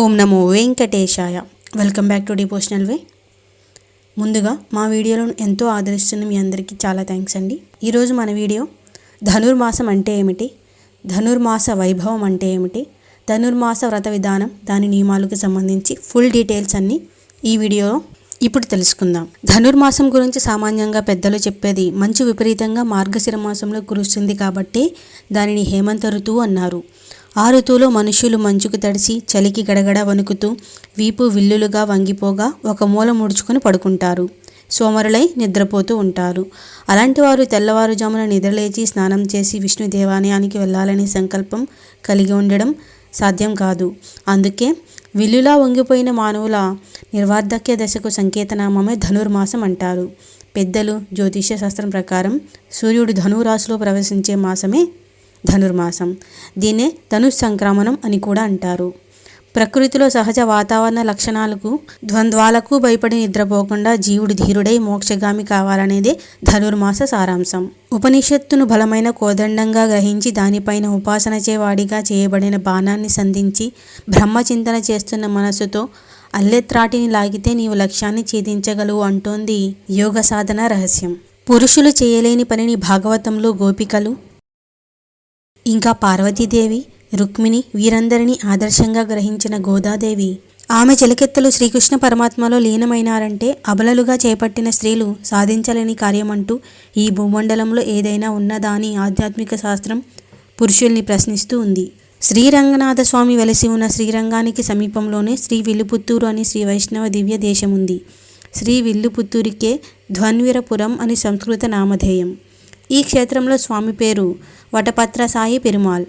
ఓం నమో వెంకటేశాయ. Welcome back to devotional way ముందుగా మా వీడియోలను ఎంతో ఆదరిస్తున్న మీ అందరికీ చాలా థ్యాంక్స్ అండి. ఈరోజు మన వీడియో ధనుర్మాసం అంటే ఏమిటి? ధనుర్మాస వైభవం అంటే ఏమిటి? ధనుర్మాస వ్రత విధానం దాని నియమాలకు సంబంధించి ఫుల్ డీటెయిల్స్ అన్నీ ఈ వీడియోలో ఇప్పుడు తెలుసుకుందాం. ధనుర్మాసం గురించి సామాన్యంగా పెద్దలు చెప్పేది మంచు విపరీతంగా మార్గశిర మాసంలో కురుస్తుంది కాబట్టి దానిని హేమంత ఋతువు అన్నారు. ఆ ఋతువులో మనుషులు మంచుకు తడిసి చలికి గడగడ వణుకుతూ వీపు విల్లులుగా వంగిపోగా ఒక మూల ముడుచుకొని పడుకుంటారు. సోమరులై నిద్రపోతూ ఉంటారు. అలాంటి వారు తెల్లవారుజామున నిద్రలేచి స్నానం చేసి విష్ణు దేవాలయానికి వెళ్ళాలనే సంకల్పం కలిగి ఉండడం సాధ్యం కాదు. అందుకే విల్లులా వంగిపోయిన మానవుల నిర్వార్ధక్య దశకు సంకేతనామమే ధనుర్మాసం అంటారు. పెద్దలు జ్యోతిష్య శాస్త్రం ప్రకారం సూర్యుడు ధనురాశిలో ప్రవేశించే మాసమే ధనుర్మాసం. దీన్నే ధనుష్ సంక్రమణం అని కూడా అంటారు. ప్రకృతిలో సహజ వాతావరణ లక్షణాలకు ద్వంద్వాలకు భయపడి నిద్రపోకుండా జీవుడు ధీరుడై మోక్షగామి కావాలనేదే ధనుర్మాస సారాంశం. ఉపనిషత్తును బలమైన కోదండంగా గ్రహించి దానిపైన ఉపాసన వాడిగా చేయబడిన బాణాన్ని సంధించి బ్రహ్మచింతన చేస్తున్న మనసుతో అల్లెత్రాటిని లాగితే నీవు లక్ష్యాన్ని ఛేదించగలవు అంటోంది యోగ సాధన రహస్యం. పురుషులు చేయలేని పనిని భాగవతంలో గోపికలు ఇంకా పార్వతీదేవి రుక్మిణి వీరందరినీ ఆదర్శంగా గ్రహించిన గోదాదేవి. ఆమె చెలికెత్తలు శ్రీకృష్ణ పరమాత్మలో లీనమైనారంటే అబలలుగా చేపట్టిన స్త్రీలు సాధించలేని కార్యమంటూ ఈ భూమండలంలో ఏదైనా ఉన్నదా అని ఆధ్యాత్మిక శాస్త్రం పురుషుల్ని ప్రశ్నిస్తూ ఉంది. శ్రీరంగనాథ స్వామి వెలసి ఉన్న శ్రీరంగానికి సమీపంలోనే శ్రీ విల్లుపుత్తూరు అని శ్రీ వైష్ణవ దివ్య దేశం ఉంది శ్రీ విల్లుపుత్తూరికే ధ్వన్వీరపురం అని సంస్కృత నామధేయం. ఈ క్షేత్రంలో స్వామి పేరు వటపత్ర సాయి పెరుమాల్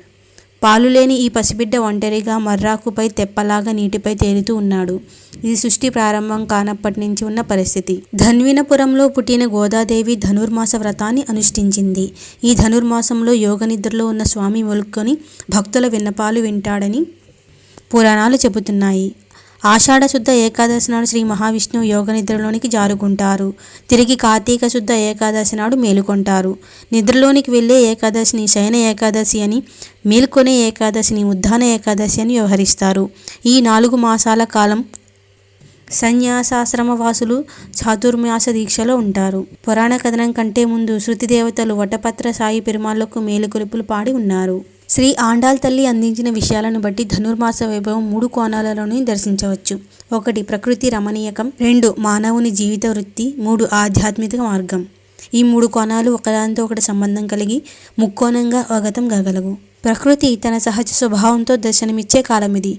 పాలులేని ఈ పసిబిడ్డ ఒంటరిగా మర్రాకుపై తెప్పలాగా నీటిపై తేలుతూ ఉన్నాడు. ఇది సృష్టి ప్రారంభం కానప్పటి నుంచి ఉన్న పరిస్థితి. ధన్వినపురంలో పుట్టిన గోదాదేవి ధనుర్మాస వ్రతాన్ని అనుష్ఠించింది. ఈ ధనుర్మాసంలో యోగ నిద్రలో ఉన్న స్వామి మొలుక్కొని భక్తుల విన్నపాలు వింటాడని పురాణాలు చెబుతున్నాయి. ఆషాఢ శుద్ధ ఏకాదశి నాడు శ్రీ మహావిష్ణువు యోగ నిద్రలోనికి జారుకుంటారు. తిరిగి కార్తీక శుద్ధ ఏకాదశి నాడు మేలుకొంటారు. నిద్రలోనికి వెళ్ళే ఏకాదశిని శయన ఏకాదశి అని మేల్కొనే ఏకాదశిని ఉద్దాన ఏకాదశి అని వ్యవహరిస్తారు. ఈ నాలుగు మాసాల కాలం సన్యాసాశ్రమ వాసులు చాతుర్మాస దీక్షలో ఉంటారు. పురాణ కథనం కంటే ముందు శృతి దేవతలు వటపత్ర సాయి పెరుమాళ్ళకు మేలుకొలుపులు పాడి ఉన్నారు. శ్రీ ఆండాల్ తల్లి అందించిన విషయాలను బట్టి ధనుర్మాస వైభవం మూడు కోణాలలోనే దర్శించవచ్చు. ఒకటి ప్రకృతి రమణీయకం. రెండు మానవుని జీవిత వృత్తి. మూడు ఆధ్యాత్మిక మార్గం. ఈ మూడు కోణాలు ఒకదానితో ఒకటి సంబంధం కలిగి ముక్కోణంగా అవగతం కాగలవు. ప్రకృతి తన సహజ స్వభావంతో దర్శనమిచ్చే కాలం ఇది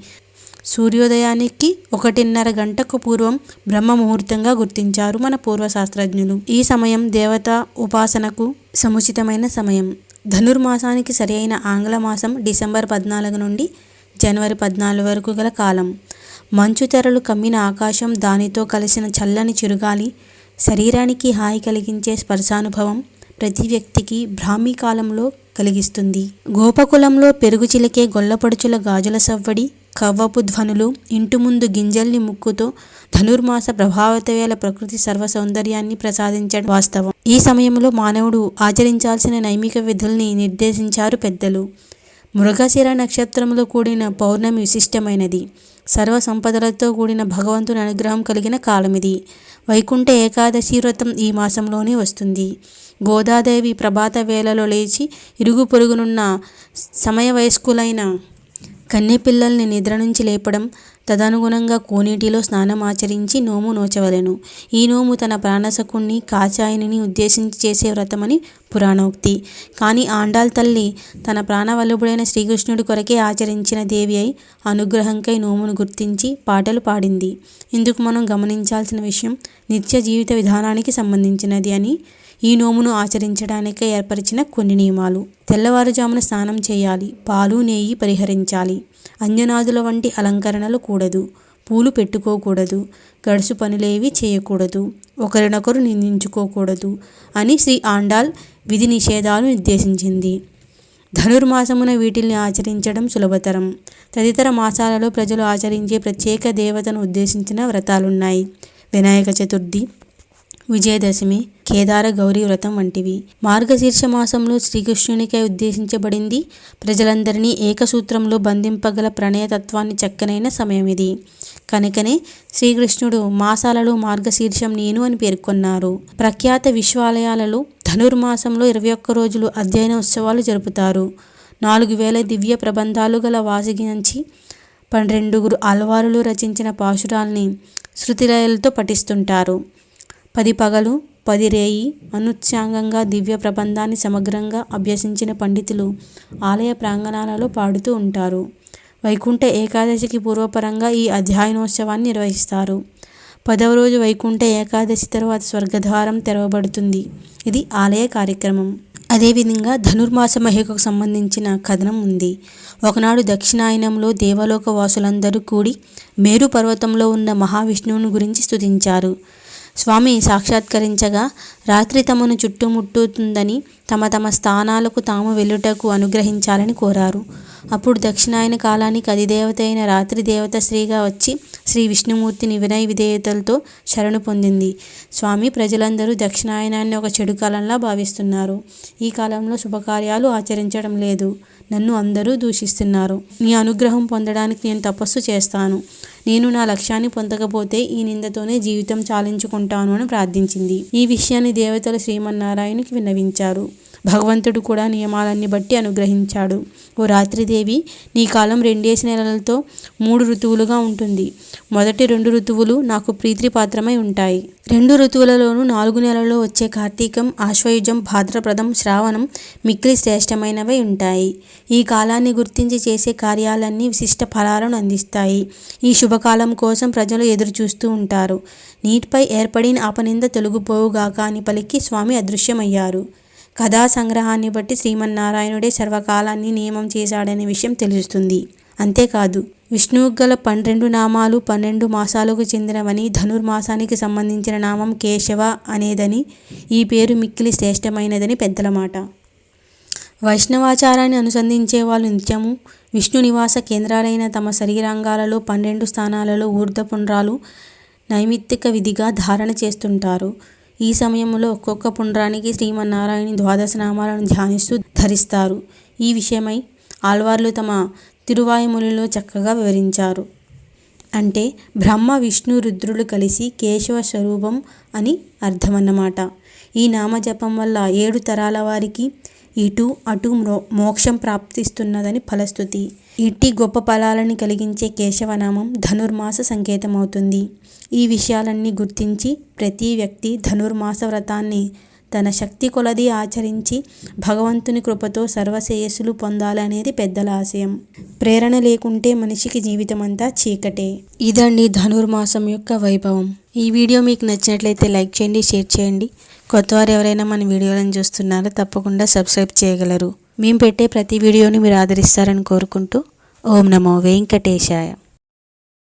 సూర్యోదయానికి ఒకటిన్నర గంటకు పూర్వం బ్రహ్మ ముహూర్తంగా గుర్తించారు మన పూర్వ శాస్త్రజ్ఞులు ఈ సమయం దేవత ఉపాసనకు సముచితమైన సమయం. ధనుర్మాసానికి సరి అయిన ఆంగ్ల మాసం డిసెంబర్ పద్నాలుగు నుండి జనవరి పద్నాలుగు వరకు గల కాలం. మంచు తెరలు కమ్మిన ఆకాశం దానితో కలిసిన చల్లని చిరుగాలి శరీరానికి హాయి కలిగించే స్పర్శానుభవం ప్రతి వ్యక్తికి బ్రాహ్మీ కాలంలో కలిగిస్తుంది. గోపకులంలో పెరుగు చిలికే గొల్లపడుచుల గాజుల సవ్వడి కవ్వపు ధ్వనులు ఇంటి ముందు గింజల్ని ముక్కుతో ధనుర్మాస ప్రభావితవేల ప్రకృతి సర్వ సౌందర్యాన్ని ప్రసాదించడం వాస్తవం. ఈ సమయంలో మానవుడు ఆచరించాల్సిన నైమిక విధుల్ని నిర్దేశించారు పెద్దలు. మృగశిర నక్షత్రంలో కూడిన పౌర్ణమి విశిష్టమైనది. సర్వ సంపదలతో కూడిన భగవంతుని అనుగ్రహం కలిగిన కాలమిది. వైకుంఠ ఏకాదశి వ్రతం ఈ మాసంలోనే వస్తుంది. గోదాదేవి ప్రభాత వేళలో లేచి ఇరుగు పొరుగునున్న సమయ వయస్కులైన కన్నెపిల్లల్ని నిద్ర నుంచి లేపడం తదనుగుణంగా కోనేటిలో స్నానం ఆచరించి నోము నోచవలెను. ఈ నోము తన ప్రాణశకుణ్ణి కాచాయనిని ఉద్దేశించి చేసే వ్రతమని పురాణోక్తి. కానీ ఆండాల్ తల్లి తన ప్రాణవల్లభుడైన శ్రీకృష్ణుడి కొరకే ఆచరించిన దేవి అయి అనుగ్రహంకై నోమును గుర్తించి పాటలు పాడింది. ఇందుకు మనం గమనించాల్సిన విషయం నిత్య జీవిత విధానానికి సంబంధించినది అని ఈ నోమును ఆచరించడానికే ఏర్పరిచిన కొన్ని నియమాలు. తెల్లవారుజామున స్నానం చేయాలి పాలు నెయ్యి పరిహరించాలి. అంజనాదుల వంటి అలంకరణలు కూడదు పూలు పెట్టుకోకూడదు గడుసు పనులేవి చేయకూడదు ఒకరినొకరు నిందించుకోకూడదు అని శ్రీ ఆండాల్ విధి నిషేధాలు నిర్దేశించింది. ధనుర్మాసమున వీటిల్ని ఆచరించడం సులభతరం. తదితర మాసాలలో ప్రజలు ఆచరించే ప్రత్యేక దేవతను ఉద్దేశించిన వ్రతాలున్నాయి. వినాయక చతుర్థి విజయదశమి కేదార గౌరీ వ్రతం వంటివి. మార్గశీర్ష మాసంలో శ్రీకృష్ణునికై ఉద్దేశించబడింది ప్రజలందరినీ ఏకసూత్రంలో బంధింపగల ప్రణయతత్వాన్ని చక్కనైన సమయం ఇది కనుకనే శ్రీకృష్ణుడు మాసాలలో మార్గశీర్షం నేను అని పేర్కొన్నారు. ప్రఖ్యాత విశ్వాలయాలలో ధనుర్మాసంలో ఇరవై ఒక్క రోజులు అధ్యయన ఉత్సవాలు జరుపుతారు. నాలుగు వేల దివ్య ప్రబంధాలు గల వాసిగించి పన్నెండుగురు అల్వారులు రచించిన పాశురాల్ని శృతిలయలతో పఠిస్తుంటారు. పది పగలు పది రేయి అనుత్సాంగంగా దివ్య ప్రబంధాన్ని సమగ్రంగా అభ్యసించిన పండితులు ఆలయ ప్రాంగణాలలో పాడుతూ ఉంటారు. వైకుంఠ ఏకాదశికి పూర్వపరంగా ఈ అధ్యయనోత్సవాన్ని నిర్వహిస్తారు. పదవ రోజు వైకుంఠ ఏకాదశి తర్వాత స్వర్గద్వారం తెరవబడుతుంది. ఇది ఆలయ కార్యక్రమం. అదేవిధంగా ధనుర్మాస మహికకు సంబంధించిన కథనం ఉంది. ఒకనాడు దక్షిణాయనంలో దేవలోక వాసులందరూ కూడి మేరు పర్వతంలో ఉన్న మహావిష్ణువుని గురించి స్తుతించారు. స్వామి సాక్షాత్కరించగా రాత్రి తమను చుట్టుముట్టుతుందని తమ తమ స్థానాలకు తాము వెళ్ళుటకు అనుగ్రహించాలని కోరారు. అప్పుడు దక్షిణాయన కాలానికి అధిదేవత అయిన రాత్రి దేవత శ్రీగా వచ్చి శ్రీ విష్ణుమూర్తిని వినయ విధేయతలతో శరణు పొందింది. స్వామి ప్రజలందరూ దక్షిణాయనాన్ని ఒక చెడు కాలంలా భావిస్తున్నారు. ఈ కాలంలో శుభకార్యాలు ఆచరించడం లేదు. నన్ను అందరూ దూషిస్తున్నారు. నీ అనుగ్రహం పొందడానికి నేను తపస్సు చేస్తాను. నేను నా లక్ష్యాన్ని పొందకపోతే ఈ నిందతోనే జీవితం చాలించుకుంటాను అని ప్రార్థించింది. ఈ విషయాన్ని దేవతలు శ్రీమన్నారాయణకి విన్నవించారు. భగవంతుడు కూడా నియమాలన్నీ బట్టి అనుగ్రహించాడు. ఓ రాత్రిదేవి నీ కాలం రెండేసి నెలలతో మూడు ఋతువులుగా ఉంటుంది. మొదటి రెండు ఋతువులు నాకు ప్రీతిపాత్రమై ఉంటాయి. రెండు ఋతువులలోనూ నాలుగు నెలల్లో వచ్చే కార్తీకం ఆశ్వయుజం భాద్రప్రదం శ్రావణం మిక్కిలి శ్రేష్టమైనవై ఉంటాయి. ఈ కాలాన్ని గుర్తించి చేసే కార్యాలన్నీ విశిష్ట ఫలాలను అందిస్తాయి. ఈ శుభకాలం కోసం ప్రజలు ఎదురు చూస్తూ ఉంటారు. నీటిపై ఏర్పడిన అపనింద తొలగిపోవుగాక అని పలికి స్వామి అదృశ్యమయ్యారు. కథా సంగ్రహాన్ని బట్టి శ్రీమన్నారాయణుడే సర్వకాలాన్ని నియమం చేశాడనే విషయం తెలుస్తుంది. అంతేకాదు విష్ణువు గల పన్నెండు నామాలు పన్నెండు మాసాలకు చెందినవని ధనుర్మాసానికి సంబంధించిన నామం కేశవ అనేదని ఈ పేరు మిక్కిలి శ్రేష్టమైనదని పెద్దల మాట వైష్ణవాచారాన్ని అనుసంధించే వాళ్ళు నిత్యము విష్ణు నివాస కేంద్రాలైన తమ శరీరాంగాలలో పన్నెండు స్థానాలలో ఊర్ధపుండ్రాలు నైమిత్తిక విధిగా ధారణ చేస్తుంటారు. ఈ సమయంలో ఒక్కొక్క పుండ్రానికి శ్రీమన్నారాయణ ద్వాదశ నామాలను ధ్యానిస్తూ ధరిస్తారు. ఈ విషయమై ఆళ్వార్లు తమ తిరువాయుములలో చక్కగా వివరించారు. అంటే బ్రహ్మ విష్ణు రుద్రులు కలిసి కేశవ స్వరూపం అని అర్థమన్నమాట. ఈ నామజపం వల్ల ఏడు తరాల వారికి ఇటు అటు మో- మోక్షం ప్రాప్తిస్తున్నదని ఇట్టి గొప్ప ఫలాలను కలిగించే కేశవనామం ధనుర్మాస సంకేతమవుతుంది. ఈ విషయాలన్నీ గుర్తించి ప్రతి వ్యక్తి ధనుర్మాస వ్రతాన్ని తన శక్తి కొలది ఆచరించి భగవంతుని కృపతో సర్వశ్రేయస్సులు పొందాలనేది పెద్దల ఆశయం. ప్రేరణ లేకుంటే మనిషికి జీవితం అంతా చీకటే. ఇదండి ధనుర్మాసం యొక్క వైభవం. ఈ వీడియో మీకు నచ్చినట్లయితే లైక్ చేయండి షేర్ చేయండి. కొత్తవారు ఎవరైనా మన వీడియోలను చూస్తున్నారో తప్పకుండా సబ్స్క్రైబ్ చేయగలరు. మేము పెట్టే ప్రతి వీడియోని మీరు ఆదరిస్తారని కోరుకుంటూ ఓం నమో వెంకటేశాయ.